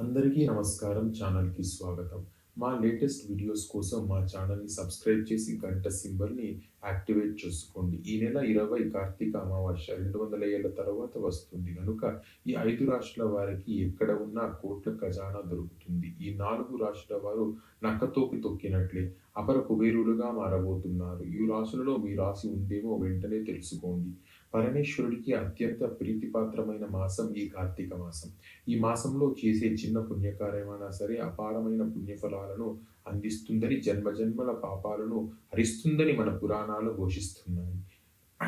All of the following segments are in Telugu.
అందరికీ నమస్కారం ఛానల్కి స్వాగతం. మా లేటెస్ట్ వీడియోస్ కోసం మా ఛానల్ని సబ్స్క్రైబ్ చేసి గంట సింబల్ని యాక్టివేట్ చేసుకోండి. ఈ నెల ఇరవై కార్తీక అమావాస్య రెండు వందల ఏళ్ళ తర్వాత వస్తుంది. కనుక ఈ ఐదు రాష్ట్రాల వారికి ఎక్కడ ఉన్నా కోట్ల ఖజానా దొరుకుతుంది. ఈ నాలుగు రాష్ట్రాల వారు నక్కతోకి తొక్కినట్లే అపర కుబేరులుగా మారబోతున్నారు. ఈ రాశులలో మీ రాశి ఉందేమో వెంటనే తెలుసుకోండి. పరమేశ్వరుడికి అత్యంత ప్రీతిపాత్రమైన మాసం ఈ కార్తీక మాసం. ఈ మాసంలో చేసే చిన్న పుణ్యకార్యమైనా సరే అపారమైన పుణ్యఫలాలను అందిస్తుందని జన్మజన్మల పాపాలను హరిస్తుందని మన పురాణాలు ఘోషిస్తున్నాయి.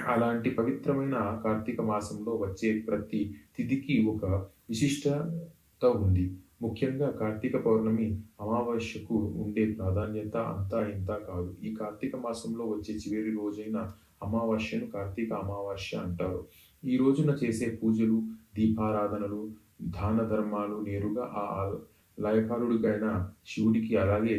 అలాంటి పవిత్రమైన కార్తీక మాసంలో వచ్చే ప్రతి తిథికి ఒక విశిష్టత ఉంది. ముఖ్యంగా కార్తీక పౌర్ణమి అమావాస్యకు ఉండే ప్రాధాన్యత అంతా ఇంత కాదు. ఈ కార్తీక మాసంలో వచ్చే చివరి రోజైన అమావాస్యను కార్తీక అమావాస్య అంటారు. ఈ రోజున చేసే పూజలు దీపారాధనలు దాన ధర్మాలు నేరుగా ఆ లయకారుడికైన శివుడికి అలాగే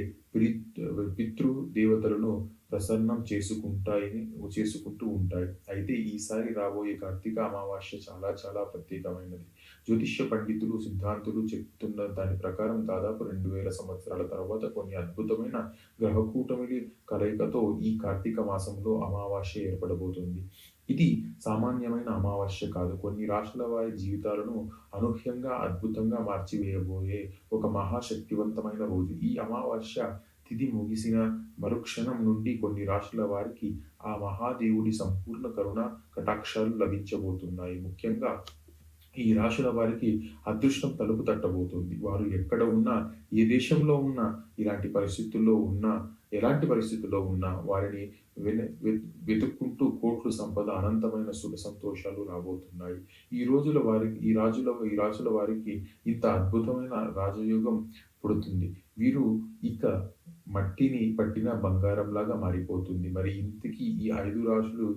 పితృ దేవతలను ప్రసన్నం చేసుకుంటాయని చేసుకుంటూ ఉంటాయి. అయితే ఈసారి రాబోయే కార్తీక అమావాస్య చాలా చాలా ప్రత్యేకమైనది. జ్యోతిష్య పండితులు సిద్ధాంతులు చెప్తున్న దాని ప్రకారం దాదాపు రెండు వేల సంవత్సరాల తర్వాత కొన్ని అద్భుతమైన గ్రహకూటమిడి కలయికతో ఈ కార్తీక మాసంలో అమావాస్య ఏర్పడబోతుంది. ఇది సామాన్యమైన అమావాస్య కాదు. కొన్ని రాష్ట్రాల వారి జీవితాలను అనూహ్యంగా అద్భుతంగా మార్చివేయబోయే ఒక మహాశక్తివంతమైన రోజు. ఈ అమావాస్య తిథి ముగిసిన మరుక్షణం నుండి కొన్ని రాష్ట్రాల వారికి ఆ మహాదేవుడి సంపూర్ణ కరుణ కటాక్షాలు లభించబోతున్నాయి. ముఖ్యంగా ఈ రాశుల వారికి అదృష్టం తలుపు తట్టబోతుంది. వారు ఎక్కడ ఉన్నా ఏ దేశంలో ఉన్నా ఇలాంటి పరిస్థితుల్లో ఉన్నా ఎలాంటి పరిస్థితుల్లో ఉన్నా వారిని వెతుక్కుంటూ కోట్లు సంపద అనంతమైన సుఖ సంతోషాలు రాబోతున్నాయి. ఈ రోజుల వారికి ఈ రాజుల ఈ రాజుల వారికి ఇంత అద్భుతమైన రాజయోగం పుడుతుంది. వీరు ఇక మట్టిని పట్టిన బంగారంలాగా మారిపోతుంది. మరి ఇంతకీ ఈ ఐదు రాజులు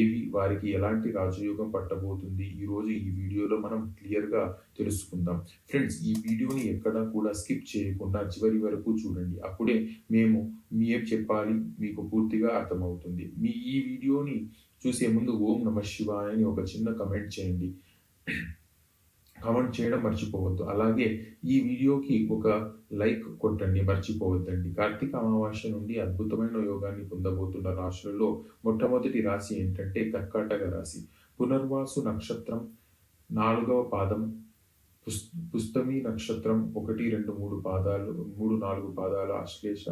ఏవి? వారికి ఎలాంటి రాజయోగం పట్టబోతుంది? ఈరోజు ఈ వీడియోలో మనం క్లియర్గా తెలుసుకుందాం. ఫ్రెండ్స్ ఈ వీడియోని ఎక్కడా కూడా స్కిప్ చేయకుండా చివరి వరకు చూడండి. అప్పుడే మేము మీ ఏం చెప్పాలి మీకు పూర్తిగా అర్థమవుతుంది. మీ ఈ వీడియోని చూసే ముందు ఓం నమ శివాయ అని ఒక చిన్న కమెంట్ చేయండి. కమెంట్ చేయడం మర్చిపోవద్దు. అలాగే ఈ వీడియోకి ఒక లైక్ కొట్టండి మర్చిపోవద్దండి. కార్తీక అమావాస్య నుండి అద్భుతమైన యోగాన్ని పొందబోతున్న రాశులలో మొట్టమొదటి రాశి ఏంటంటే కర్కాటక రాశి. పునర్వాసు నక్షత్రం నాలుగవ పాదం పుస్తమి నక్షత్రం ఒకటి రెండు మూడు పాదాలు మూడు నాలుగు పాదాలు ఆశ్లేష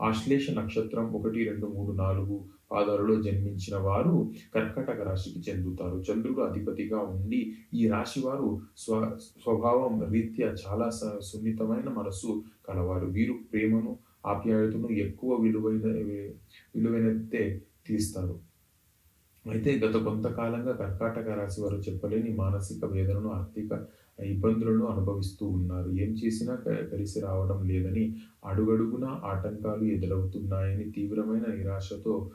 ఆశ్లేష నక్షత్రం ఒకటి రెండు మూడు నాలుగు పాదాలలో జన్మించిన వారు కర్కటక రాశికి చెందుతారు. చంద్రుడు అధిపతిగా ఉండి ఈ రాశి వారు స్వ స్వభావం రీత్యా చాలా సున్నితమైన మనస్సు కలవారు. వీరు ప్రేమను ఆప్యాయతను ఎక్కువ విలువైన విలువైనదే తీస్తారు. అయితే గత కొంతకాలంగా కర్కాటక రాశి వారు చెప్పలేని మానసిక వేదనను ఆర్థిక ఇబ్బందులను అనుభవిస్తూ ఉన్నారు. ఏం చేసినా కలిసి రావడం లేదని అడుగడుగున ఆటంకాలు ఎదురవుతున్నాయని తీవ్రమైన నిరాశతో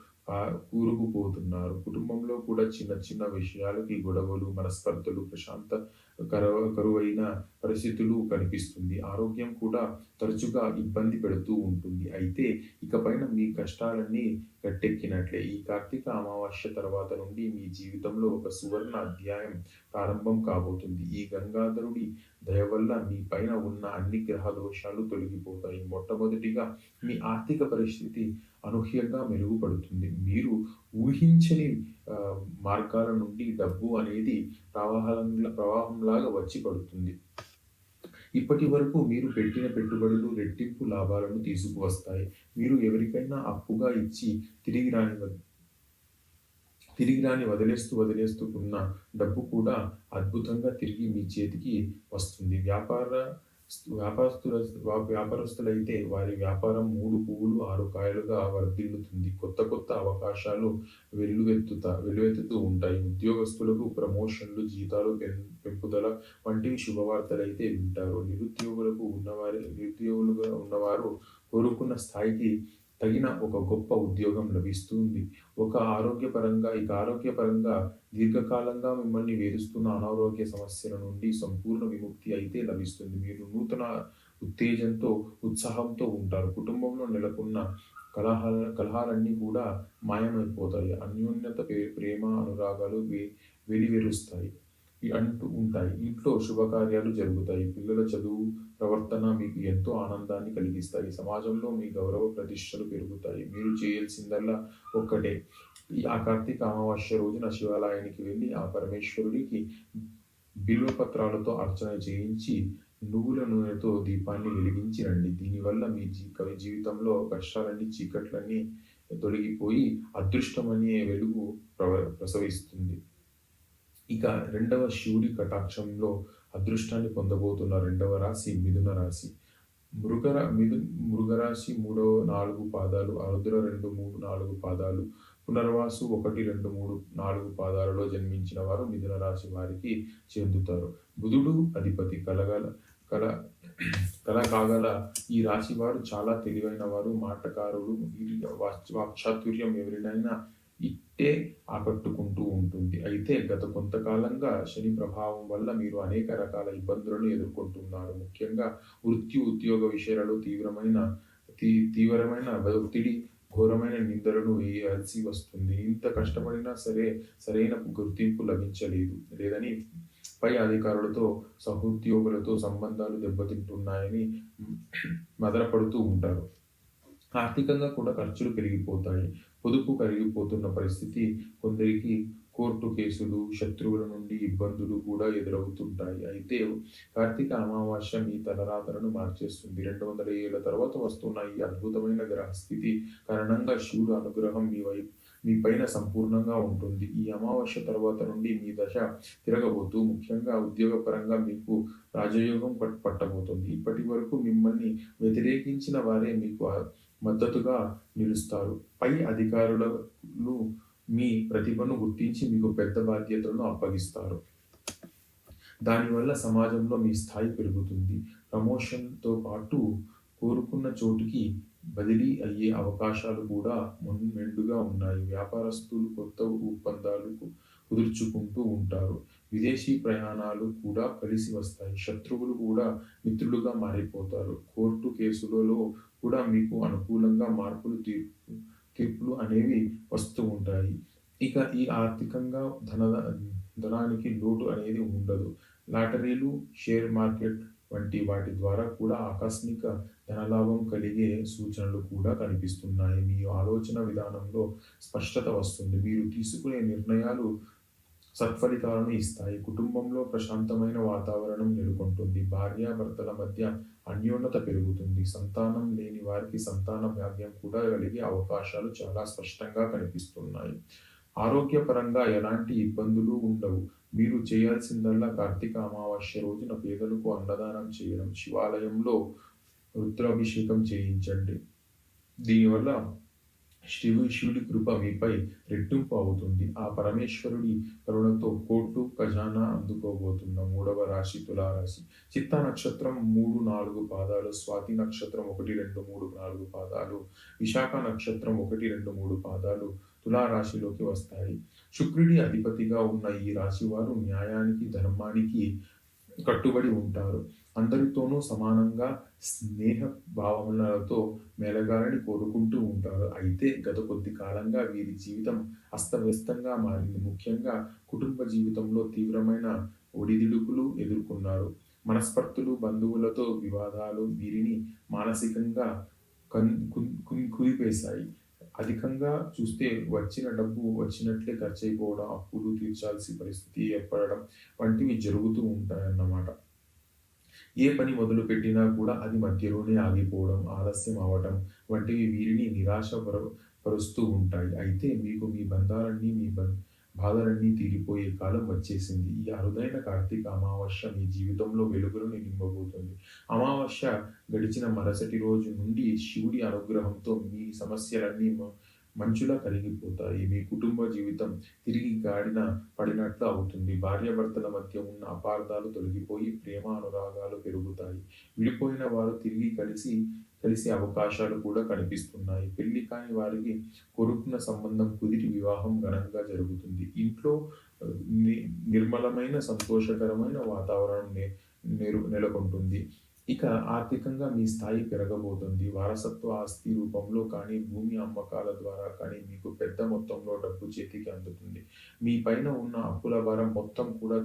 కూరుకుపోతున్నారు కుటుంబంలో కూడా చిన్న చిన్న విషయాలకి గొడవలు మనస్పర్ధలు ప్రశాంత కరవ కరువైన పరిస్థితులు కనిపిస్తుంది. ఆరోగ్యం కూడా తరచుగా ఇబ్బంది పెడుతూ ఉంటుంది. అయితే ఇకపైన మీ కష్టాలన్నీ గట్టెక్కినట్లే. ఈ కార్తీక అమావాస్య తర్వాత నుండి మీ జీవితంలో ఒక సువర్ణ అధ్యాయం ప్రారంభం కాబోతుంది. ఈ గంగాధరుడి దయ వల్ల మీ పైన ఉన్న అన్ని గ్రహ దోషాలు తొలగిపోతాయి. మొట్టమొదటిగా మీ ఆర్థిక పరిస్థితి అనూహ్యంగా మెరుగుపడుతుంది. మీరు ఊహించని మార్గాల నుండి డబ్బు అనేది ప్రవాహంలా ప్రవాహంలాగా వచ్చి పడుతుంది. ఇప్పటి వరకు మీరు పెట్టిన పెట్టుబడులు రెట్టింపు లాభాలను తీసుకువస్తాయి. మీరు ఎవరికైనా అప్పుగా ఇచ్చి తిరిగి రాని తిరిగి రాని వదిలేస్తూ వదిలేస్తూ ఉన్న డబ్బు కూడా అద్భుతంగా తిరిగి మీ చేతికి వస్తుంది. వ్యాపార వ్యాపారస్తుల వ్యాపారస్తులైతే వారి వ్యాపారం మూడు పువ్వులు ఆరు కాయలుగా వర్ధిల్లుతుంది. కొత్త కొత్త అవకాశాలు వెల్లువెత్తుతా వెల్లువెత్తుతూ ఉంటాయి. ఉద్యోగస్తులకు ప్రమోషన్లు జీతాలు పెంపుదల వంటివి శుభవార్తలైతే వింటారు. నిరుద్యోగులకు ఉన్నవారి నిరుద్యోగులుగా ఉన్నవారు కోరుకున్న స్థాయికి తగిన ఒక గొప్ప ఉద్యోగం లభిస్తుంది. ఒక ఆరోగ్యపరంగా ఇక ఆరోగ్యపరంగా దీర్ఘకాలంగా మిమ్మల్ని వేధిస్తున్న అనారోగ్య సమస్యల నుండి సంపూర్ణ విముక్తి అయితే లభిస్తుంది. మీరు నూతన ఉత్తేజంతో ఉత్సాహంతో ఉంటారు. కుటుంబంలో నెలకొన్న కలహాల కలహాలన్నీ కూడా మాయమైపోతాయి. అన్యోన్యత ప్రేమ అనురాగాలు వెలివెరుస్తాయి. అంటూ ఉంటాయి. ఇంట్లో శుభకార్యాలు జరుగుతాయి. పిల్లల చదువు ప్రవర్తన మీకు ఎంతో ఆనందాన్ని కలిగిస్తాయి. సమాజంలో మీ గౌరవ ప్రతిష్టలు పెరుగుతాయి. మీరు చేయాల్సిందల్లా ఒక్కటే. ఈ ఆ కార్తీక అమావాస్య రోజున శివాలయానికి వెళ్ళి ఆ పరమేశ్వరుడికి బిల్వపత్రాలతో అర్చన చేయించి నువ్వుల నూనెతో దీపాన్ని వెలిగించిరండి దీనివల్ల మీ జీ కవి జీవితంలో కష్టాలన్నీ చీకట్లన్నీ తొలగిపోయి అదృష్టం అనే వెలుగు ప్రవ ప్రసవిస్తుంది. ఇక రెండవ శివుడి కటాక్షంలో అదృష్టాన్ని పొందబోతున్న రెండవ రాశి మిథున రాశి. మృగర మిథు మృగరాశి మూడవ నాలుగు పాదాలు అరుద్ర రెండు మూడు నాలుగు పాదాలు పునర్వాసు ఒకటి రెండు మూడు నాలుగు పాదాలలో జన్మించిన వారు మిథున రాశి వారికి చెందుతారు. బుధుడు అధిపతి కలగల కల కల కాగల ఈ రాశి వారు చాలా తెలివైన వారు మాటకారులు వాక్చాతుర్యం ఎవరినైనా ఏ ఆకట్టుకుంటూ ఉంటుంది. అయితే గత కొంతకాలంగా శని ప్రభావం వల్ల మీరు అనేక రకాల ఇబ్బందులను ఎదుర్కొంటున్నారు. ముఖ్యంగా వృత్తి ఉద్యోగ విషయాలలో తీవ్రమైన తీ తీవ్రమైన ఒత్తిడి ఘోరమైన నిందలను వేయాల్సి వస్తుంది. ఇంత కష్టపడినా సరే సరైన గుర్తింపు లభించలేదు. లేదని పై అధికారులతో సహోద్యోగులతో సంబంధాలు దెబ్బతింటున్నాయని మదనపడుతూ ఉంటారు. ఆర్థికంగా కూడా ఖర్చులు పెరిగిపోతాయి. పొదుపు కరిగిపోతున్న పరిస్థితి కొందరికి కోర్టు కేసులు శత్రువుల నుండి ఇబ్బందులు కూడా ఎదురవుతుంటాయి. అయితే కార్తీక అమావాస్య మీ తలరాతలను మార్చేస్తుంది. రెండు వందల ఏళ్ళ తర్వాత వస్తున్న ఈ అద్భుతమైన గ్రహస్థితి కారణంగా శివుడు అనుగ్రహం మీ వైపు మీ పైన సంపూర్ణంగా ఉంటుంది. ఈ అమావాస్య తర్వాత నుండి మీ దశ తిరగబోతూ ముఖ్యంగా ఉద్యోగపరంగా మీకు రాజయోగం పట్- పట్టబోతుంది. ఇప్పటి వరకు మిమ్మల్ని వ్యతిరేకించిన వారే మీకు మద్దతుగా నిలుస్తారు. పై అధికారులను మీ ప్రతిభను గుర్తించి మీకు పెద్ద బాధ్యతలను అప్పగిస్తారు. దానివల్ల సమాజంలో మీ స్థాయి పెరుగుతుంది. ప్రమోషన్తో పాటు కోరుకున్న చోటుకి బదిలీ అయ్యే అవకాశాలు కూడా మున్- మెండుగా ఉన్నాయి. వ్యాపారస్తులు కొత్త ఒప్పందాలు కుదుర్చుకుంటూ ఉంటారు. విదేశీ ప్రయాణాలు కూడా కలిసి వస్తాయి. శత్రువులు కూడా మిత్రులుగా మారిపోతారు. కోర్టు కేసులలో కూడా మీకు అనుకూలంగా మార్పులు తీర్పు తీర్పులు అనేవి వస్తూ ఉంటాయి. ఇక ఈ ఆర్థికంగా ధన ధనానికి లోటు అనేది ఉండదు. లాటరీలు షేర్ మార్కెట్ వంటి వాటి ద్వారా కూడా ఆకస్మిక ధనలాభం కలిగే సూచనలు కూడా కనిపిస్తున్నాయి. మీ ఆలోచన విధానంలో స్పష్టత వస్తుంది. మీరు తీసుకునే నిర్ణయాలు సత్ఫలితాలను ఇస్తాయి కుటుంబంలో ప్రశాంతమైన వాతావరణం నెలకొంటుంది. భార్యాభర్తల మధ్య అన్యోన్నత పెరుగుతుంది. సంతానం లేని వారికి సంతాన భాగ్యం కూడా కలిగే అవకాశాలు చాలా స్పష్టంగా కనిపిస్తున్నాయి. ఆరోగ్యపరంగా ఎలాంటి ఇబ్బందులు ఉండవు. మీరు చేయాల్సిందల్లా కార్తీక అమావాస్య రోజున పేదలకు అన్నదానం చేయడం శివాలయంలో రుద్రాభిషేకం చేయించండి. దీనివల్ల శివు శివుడి కృప మీపై రెట్టింపు అవుతుంది ఆ పరమేశ్వరుడి కరుణతో కోర్టు ఖజానా అందుకోబోతున్న మూడవ రాశి తులారాశి. చిత్త నక్షత్రం మూడు నాలుగు పాదాలు స్వాతి నక్షత్రం ఒకటి రెండు మూడు నాలుగు పాదాలు విశాఖ నక్షత్రం ఒకటి రెండు మూడు పాదాలు తులారాశిలోకి వస్తాయి. శుక్రుడి అధిపతిగా ఉన్న ఈ రాశి వారు న్యాయానికి ధర్మానికి కట్టుబడి ఉంటారు. అందరితోనూ సమానంగా స్నేహ భావనలతో మెలగాలని కోరుకుంటూ ఉంటారు. అయితే గత కొద్ది కాలంగా వీరి జీవితం అస్తవ్యస్తంగా మారింది. ముఖ్యంగా కుటుంబ జీవితంలో తీవ్రమైన ఒడిదుడుకులు ఎదుర్కొన్నారు. మనస్పర్తులు బంధువులతో వివాదాలు వీరిని మానసికంగా కన్ కున్- కుదిపేశాయి. అధికంగా చూస్తే వచ్చిన డబ్బు వచ్చినట్లే ఖర్చు అయిపోవడం అప్పులు తీర్చాల్సి పరిస్థితి ఏర్పడడం వంటివి జరుగుతూ ఉంటాయన్నమాట. ఏ పని మొదలుపెట్టినా కూడా అది మధ్యలోనే ఆగిపోవడం ఆలస్యం అవటం వంటివి వీరిని నిరాశ పరుస్తూ ఉంటాయి. అయితే మీకు మీ బంధాలన్నీ మీ బాధలన్నీ తీరిపోయే కాలం వచ్చేసింది. ఈ అరుదైన కార్తీక అమావాస్య మీ జీవితంలో వెలుగులను నింపబోతుంది. అమావాస్య గడిచిన మరుసటి రోజు నుండి శివుడి అనుగ్రహంతో మీ సమస్యలన్నీ మంచులా కరిగిపోతాయి. మీ కుటుంబ జీవితం తిరిగి గాడిన పడినట్లు అవుతుంది. భార్యాభర్తల మధ్య ఉన్న అపార్థాలు తొలగిపోయి ప్రేమ అనురాగాలు పెరుగుతాయి. విడిపోయిన వారు తిరిగి కలిసి కలిసే అవకాశాలు కూడా కనిపిస్తున్నాయి. పెళ్ళి కాని వారికి కొరుకున్న సంబంధం కుదిరి వివాహం ఘనంగా జరుగుతుంది. ఇంట్లో ని- నిర్మలమైన సంతోషకరమైన వాతావరణం నెరు- నెలకొంటుంది. ఇక ఆర్థికంగా మీ స్థాయి పెరగబోతుంది. వారసత్వ ఆస్తి రూపంలో కానీ భూమి అమ్మకాల ద్వారా కానీ మీకు పెద్ద మొత్తంలో డబ్బు చేతికి అందుతుంది. మీ పైన ఉన్న అప్పుల భారం మొత్తం కూడా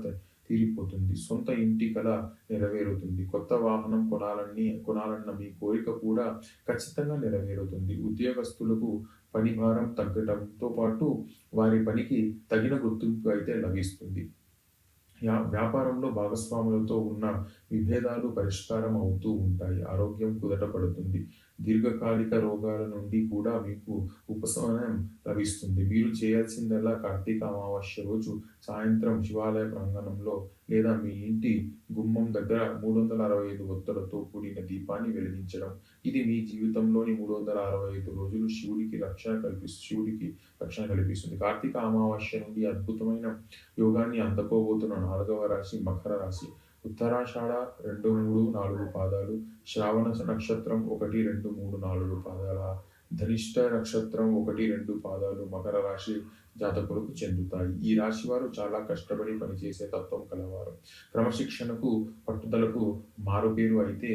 తీరిపోతుంది. సొంత ఇంటి కల నెరవేరుతుంది. కొత్త వాహనం కొనాలని కొనాలన్న మీ కోరిక కూడా ఖచ్చితంగా నెరవేరుతుంది. ఉద్యోగస్తులకు పని భారం తగ్గడంతో పాటు వారి పనికి తగిన గుర్తింపు అయితే లభిస్తుంది. వ్యాపారంలో భాగస్వాములతో ఉన్న విభేదాలు పరిష్కారం అవుతూ ఉంటాయి. ఆరోగ్యం కుదట పడుతుంది. దీర్ఘకాలిక రోగాల నుండి కూడా మీకు ఉపశమనం లభిస్తుంది. మీరు చేయాల్సిందల్లా కార్తీక అమావాస్య రోజు సాయంత్రం శివాలయ ప్రాంగణంలో లేదా మీ ఇంటి గుమ్మం దగ్గర మూడు వందల అరవై ఐదు ఒత్తులతో కూడిన దీపాన్ని వెలిగించడం. ఇది మీ జీవితంలోని మూడు వందల అరవై ఐదు రోజులు శివుడికి రక్షణ కల్పిస్తుంది శివుడికి రక్షణ కల్పిస్తుంది. కార్తీక అమావాస్య నుండి అద్భుతమైన యోగాన్ని అందుకోబోతున్న నాలుగవ రాశి మకర రాశి ఉత్తరాషాఢ రెండు మూడు నాలుగు పాదాలు శ్రావణ నక్షత్రం ఒకటి రెండు మూడు నాలుగు పాదాల ధనిష్ట నక్షత్రం ఒకటి రెండు పాదాలు మకర రాశి జాతకులకు చెందుతాయి. ఈ రాశి వారు చాలా కష్టపడి పనిచేసే తత్వం కలవారు. క్రమశిక్షణకు పట్టుదలకు మారుపేరు అయితే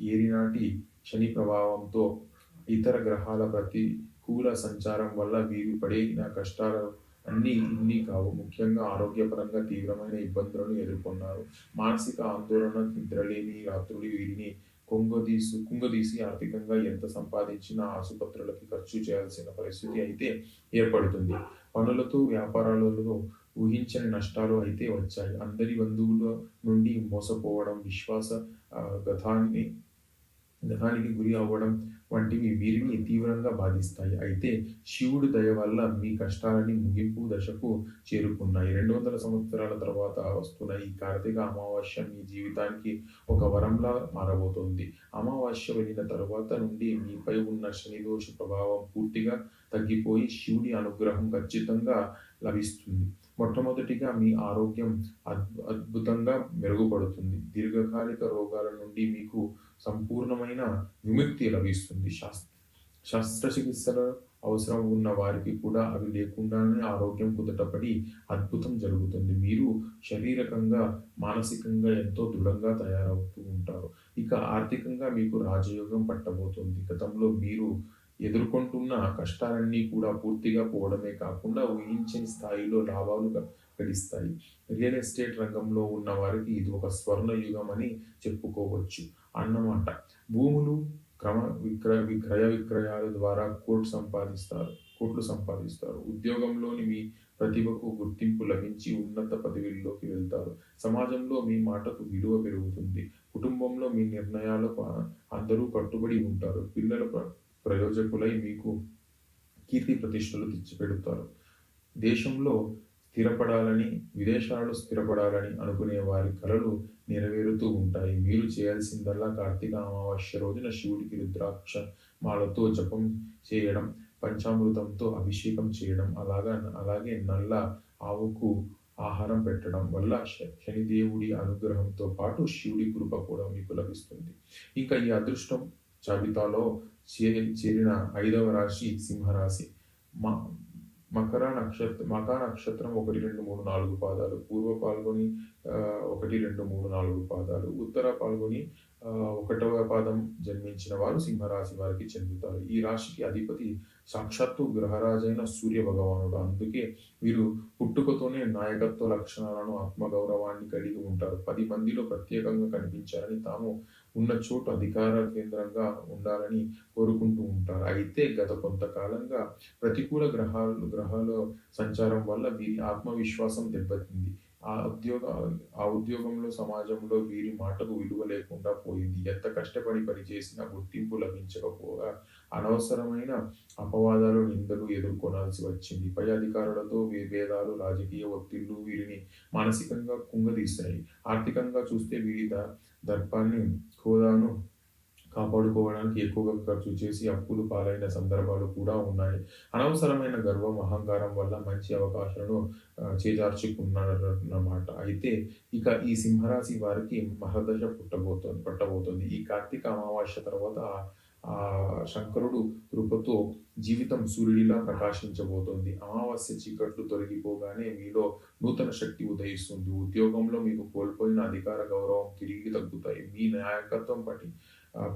ఏరినాటి శని ప్రభావంతో ఇతర గ్రహాల ప్రతికూల సంచారం వల్ల వీరు పడిన కష్టాలు అన్నీ ఇన్ని కావు. ముఖ్యంగా ఆరోగ్యపరంగా తీవ్రమైన ఇబ్బందులను ఎదుర్కొన్నారు. మానసిక ఆందోళన నిద్రలేని రాత్రులు వీరిని కుంగదీసు కుంగదీసి ఆర్థికంగా ఎంత సంపాదించినా ఆసుపత్రులకి ఖర్చు చేయాల్సిన పరిస్థితి అయితే ఏర్పడుతుంది. పనులతో వ్యాపారాలలో ఊహించని నష్టాలు అయితే వచ్చాయి. అందరి బంధువుల నుండి మోసపోవడం విశ్వాస గతాన్ని గతానికి గురి అవ్వడం వంటివి వీరిని తీవ్రంగా బాధిస్తాయి. అయితే శివుడి దయ వల్ల మీ కష్టాలని ముగింపు దశకు చేరుకున్నాయి. రెండు వందల సంవత్సరాల తర్వాత వస్తున్న ఈ కార్తీక అమావాస్య మీ జీవితానికి ఒక వరంలా మారబోతోంది. అమావాస్య వెళ్ళిన తర్వాత నుండి మీపై ఉన్న శనిదోష ప్రభావం పూర్తిగా తగ్గిపోయి శివుడి అనుగ్రహం ఖచ్చితంగా లభిస్తుంది. మొట్టమొదటిగా మీ ఆరోగ్యం అద్- అద్భుతంగా మెరుగుపడుతుంది. దీర్ఘకాలిక రోగాల నుండి మీకు సంపూర్ణమైన విముక్తి లభిస్తుంది. శాస్త్ర శస్త్రచికిత్సల అవసరం ఉన్న వారికి కూడా అవి లేకుండానే ఆరోగ్యం కుదటపడి అద్భుతం జరుగుతుంది. మీరు శారీరకంగా మానసికంగా ఎంతో దృఢంగా తయారవుతూ ఉంటారు. ఇక ఆర్థికంగా మీకు రాజయోగం పట్టబోతుంది. గతంలో మీరు ఎదుర్కొంటున్న కష్టాలన్నీ కూడా పూర్తిగా పోవడమే కాకుండా ఊహించని స్థాయిలో లాభాలు గడిస్తాయి. రియల్ ఎస్టేట్ రంగంలో ఉన్న వారికి ఇది ఒక స్వర్ణ యుగం అని చెప్పుకోవచ్చు. అన్నమాట. భూములు క్రమ విక్రయ విక్రయ విక్రయాల ద్వారా కోట్లు సంపాదిస్తారు కోట్లు సంపాదిస్తారు. ఉద్యోగంలోని మీ ప్రతిభకు గుర్తింపు లభించి ఉన్నత పదవిల్లోకి వెళ్తారు. సమాజంలో మీ మాటకు విలువ పెరుగుతుంది. కుటుంబంలో మీ నిర్ణయాలకు అందరూ కట్టుబడి ఉంటారు. పిల్లల ప్ర- ప్రయోజకులై మీకు కీర్తి ప్రతిష్టలు తెచ్చిపెడతారు. దేశంలో స్థిరపడాలని విదేశాలలో స్థిరపడాలని అనుకునే వారి కళలు నెరవేరుతూ ఉంటాయి. మీరు చేయాల్సిందల్లా కార్తీక అమావాస్య రోజున శివుడికి రుద్రాక్ష మాలతో జపం చేయడం పంచామృతంతో అభిషేకం చేయడం అలాగా అలాగే నల్ల ఆవుకు ఆహారం పెట్టడం వల్ల శనిదేవుడి అనుగ్రహంతో పాటు శివుడి కృప కూడా మీకు లభిస్తుంది. ఇంకా ఈ అదృష్టం జాబితాలో చేరి చేరిన ఐదవ రాశి సింహరాశి. మా మకర నక్షత్ర మకర నక్షత్రం ఒకటి రెండు మూడు నాలుగు పాదాలు. పూర్వ పాల్గొని ఆ, ఒకటి రెండు మూడు నాలుగు పాదాలు. ఉత్తర పాల్గొని ఒకటవ పాదం జన్మించిన వారు సింహరాశి వారికి చెందుతారు. ఈ రాశికి అధిపతి సాక్షాత్తు గ్రహరాజైన సూర్య భగవానుడు అందుకే వీరు పుట్టుకతోనే నాయకత్వ లక్షణాలను ఆత్మగౌరవాన్ని కలిగి ఉంటారు. పది మందిలో ప్రత్యేకంగా కనిపించాలని తాము ఉన్న చోటు అధికార కేంద్రంగా ఉండాలని కోరుకుంటూ ఉంటారు. అయితే గత కొంతకాలంగా ప్రతికూల గ్రహాలు గ్రహాల సంచారం వల్ల వీరి ఆత్మవిశ్వాసం దెబ్బతింది. ఆ ఉద్యోగ ఆ ఉద్యోగంలో సమాజంలో వీరి మాటకు విలువ లేకుండా పోయింది. ఎంత కష్టపడి పనిచేసినా గుర్తింపు లభించకపోగా అనవసరమైన అపవాదాలు నిందలు ఎదుర్కొనాల్సి వచ్చింది. పై అధికారులతో విభేదాలు రాజకీయ ఒత్తిళ్ళు వీరిని మానసికంగా కుంగదీస్తాయి ఆర్థికంగా చూస్తే వీరి దర్పాన్ని హోదాను కాపాడుకోవడానికి ఎక్కువగా ఖర్చు చేసి అప్పులు పాలైన సందర్భాలు కూడా ఉన్నాయి. అనవసరమైన గర్వం అహంకారం వల్ల మంచి అవకాశాలను చేజార్చుకున్నారన్నమాట. అయితే ఇక ఈ సింహరాశి వారికి మహదశ పుట్టబోతోంది పట్టబోతోంది. ఈ కార్తీక అమావాస్య తర్వాత ఆ- శంకరుడు కృపతో జీవితం సూర్యుడిలా ప్రకాశించబోతోంది. అమావాస్య చీకట్లు తొలగిపోగానే మీలో నూతన శక్తి ఉదయిస్తుంది. ఉద్యోగంలో మీకు కోల్పోయిన అధికార గౌరవం తిరిగి తగ్గుతాయి. మీ నాయకత్వం పటి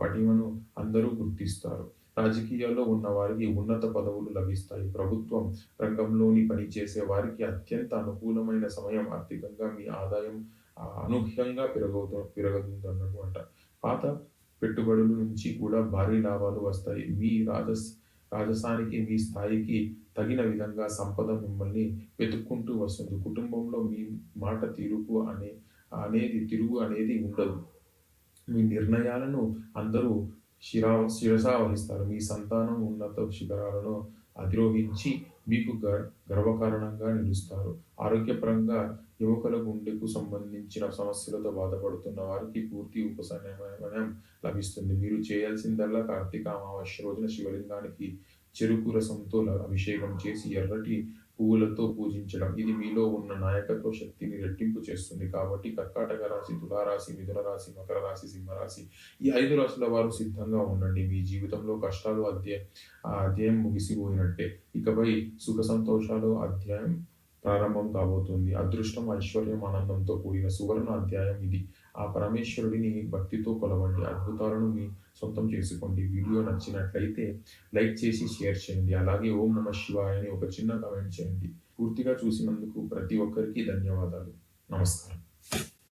పటిమను అందరూ గుర్తిస్తారు. రాజకీయాల్లో ఉన్న వారికి ఉన్నత పదవులు లభిస్తాయి. ప్రభుత్వం రంగంలోని పనిచేసే వారికి అత్యంత అనుకూలమైన సమయం ఆర్థికంగా మీ ఆదాయం అనూహ్యంగా అనూహ్యంగా పెరగవుతూ పెరగనుందన్నమాట పాత పెట్టుబడుల నుంచి కూడా భారీ లాభాలు వస్తాయి. మీ రాజస్ రాజస్థానికి మీ స్థాయికి తగిన విధంగా సంపద మిమ్మల్ని వెతుక్కుంటూ వస్తుంది. కుటుంబంలో మీ మాట తీరుకు అనే అనేది తిరుగు అనేది ఉండదు. మీ నిర్ణయాలను అందరూ శిరా శిరసా వహిస్తారు మీ సంతానం ఉన్నత శిఖరాలను అధిరోహించి మీకు గర్వకారణంగా నిలుస్తారు. ఆరోగ్యపరంగా యువకుల గుండెకు సంబంధించిన సమస్యలతో బాధపడుతున్న వారికి పూర్తి ఉపశమనం లభిస్తుంది. మీరు చేయాల్సిందల్లా కార్తీక అమావాస్య రోజున శివలింగానికి చెరుకు రసంతో అభిషేకం చేసి ఎర్రటి పువ్వులతో పూజించడం. ఇది మీలో ఉన్న నాయకత్వ శక్తిని రెట్టింపు చేస్తుంది. కాబట్టి కర్కాటక రాశి తులారాశి మిథున రాశి మకర రాశి సింహరాశి ఈ ఐదు రాశుల వారు సిద్ధంగా ఉండండి. మీ జీవితంలో కష్టాలు అధ్యయ అధ్యాయం ముగిసిపోయినట్టే. ఇకపై సుఖ సంతోషాలు అధ్యాయం ప్రారంభం కాబోతుంది. అదృష్టం ఐశ్వర్యం ఆనందంతో కూడిన సువర్ణ అధ్యాయం ఇది. ఆ పరమేశ్వరుడిని భక్తితో కొలవండి. అద్భుతాలను మీ సొంతం చేసుకోండి. వీడియో నచ్చినట్లయితే లైక్ చేసి షేర్ చేయండి. అలాగే ఓం నమ శివాయ అని ఒక చిన్న కామెంట్ చేయండి. పూర్తిగా చూసినందుకు ప్రతి ఒక్కరికి ధన్యవాదాలు. నమస్కారం.